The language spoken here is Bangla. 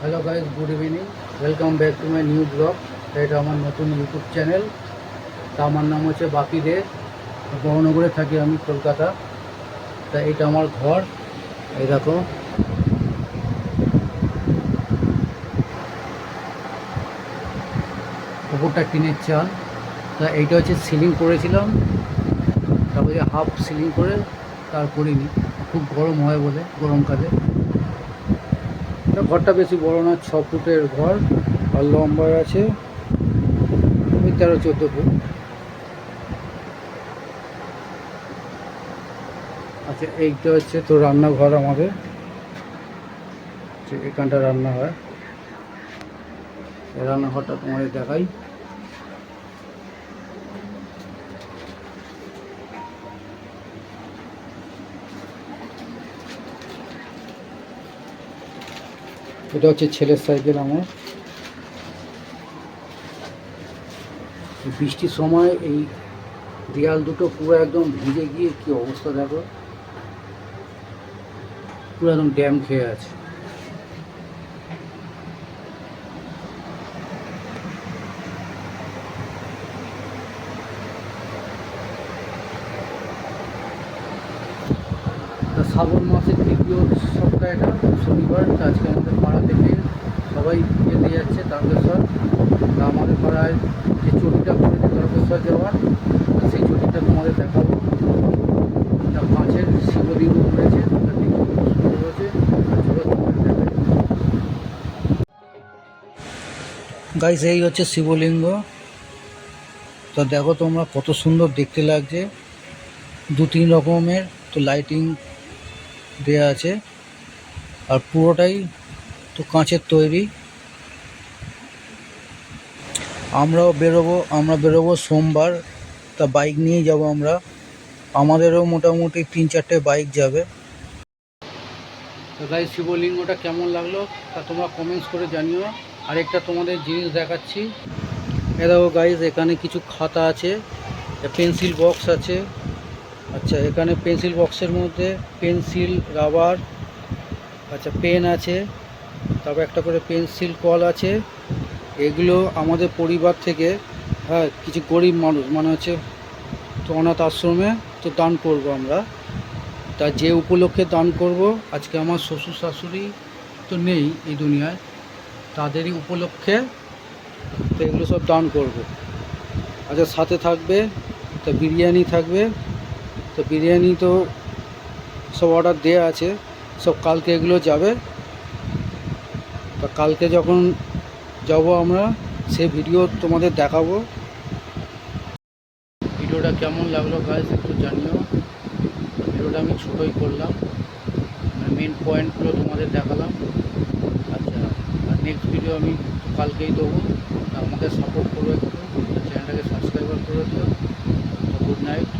Hello guys good evening welcome back to my new blog এটা আমার নতুন ইউটিউব চ্যানেল তা আমার নাম হচ্ছে বাপি দে। বড়নগরে থাকি আমি কলকাতা। তা এটা আমার ঘর। এই দেখো। উপরটা টিনের চাল। তা এইটা হচ্ছে সিলিং করেছিলাম। তারপরে হাফ সিলিং করে তার করিনি খুব গরম হয় বলে, গরমকালে। ঘরটা বেশি বড় না, ছ ফুটের ঘর, আর লম্বায় আছে ওই তেরো, চোদ্দ ফুট। আচ্ছা এইটা হচ্ছে তো রান্নাঘর আমাদের। এখানটা রান্না হয়। রান্নাঘরটা তোমাদের দেখাই। এটা হচ্ছে ছেলের সাইকেল আমার। বৃষ্টির সময় এই দেয়াল দুটো পুরো একদম ভিজে গিয়ে কি অবস্থা দেখো। পুরো একদম ড্যাম খেয়ে আছে। তা শ্রাবণ মাসের তৃতীয় সপ্তাহ এটা শনিবার আজকে আমাদের পাড়া থেকে সবাই যেতে যাচ্ছে তারকেশ্বর। তা আমাদের পাড়ায় যে চটিটা করেছে তারকেশ্বর যাওয়ার সেই চটিটা তোমাদের দেখাবো। তা করেছে তা দেখতে খুব সুন্দর গাইস এই হচ্ছে শিবলিঙ্গ। তো দেখো তোমরা কত সুন্দর দেখতে লাগছে। দু তিন রকমের, তো লাইটিং দেয়া আছে। আর পুরোটাই তো কাঁচের তৈরি। আমরাও বেরোবো, আমরা বেরোবো সোমবার। তা বাইক নিয়েই যাব আমরা। আমাদেরও মোটামুটি তিন চারটে বাইক যাবে। গাই শিবলিঙ্গটা কেমন লাগল? তা তোমরা কমেন্টস করে জানিও। আরেকটা তোমাদের জিনিস দেখাচ্ছি। এ দেখো গাইজ এখানে কিছু খাতা আছে। পেন্সিল বক্স আছে। আচ্ছা এখানে পেন্সিল বক্সের মধ্যে পেন্সিল রাবার আচ্ছা পেন আছে, তারপর একটা করে পেন্সিল কল আছে। এগুলো আমাদের পরিবার থেকে হ্যাঁ কিছু গরিব মানুষ মানে হচ্ছে তো অনাথ আশ্রমে তো দান করব আমরা। তা যে উপলক্ষে দান করব, আজকে আমার শ্বশুর শাশুড়ি তো নেই এই দুনিয়ায়, তাদেরই উপলক্ষে তো এগুলো সব দান করব। আচ্ছা সাথে থাকবে, তা বিরিয়ানি থাকবে তো বিরিয়ানি তো সব অর্ডার দেওয়া আছে। সব কালকে এগুলো যাবে। তা কালকে যখন যাব আমরা, সে ভিডিও তোমাদের দেখাবো। ভিডিওটা কেমন লাগল গাইজ একটু জানিও। ভিডিওটা আমি ছোটোই করলাম। মেন পয়েন্টগুলো তোমাদের দেখালাম। আচ্ছা আর নেক্সট ভিডিও আমি কালকেই দেবো। আমাকে সাপোর্ট করো একটু। চ্যানেলটাকে সাবস্ক্রাইবার করে দিও। Good night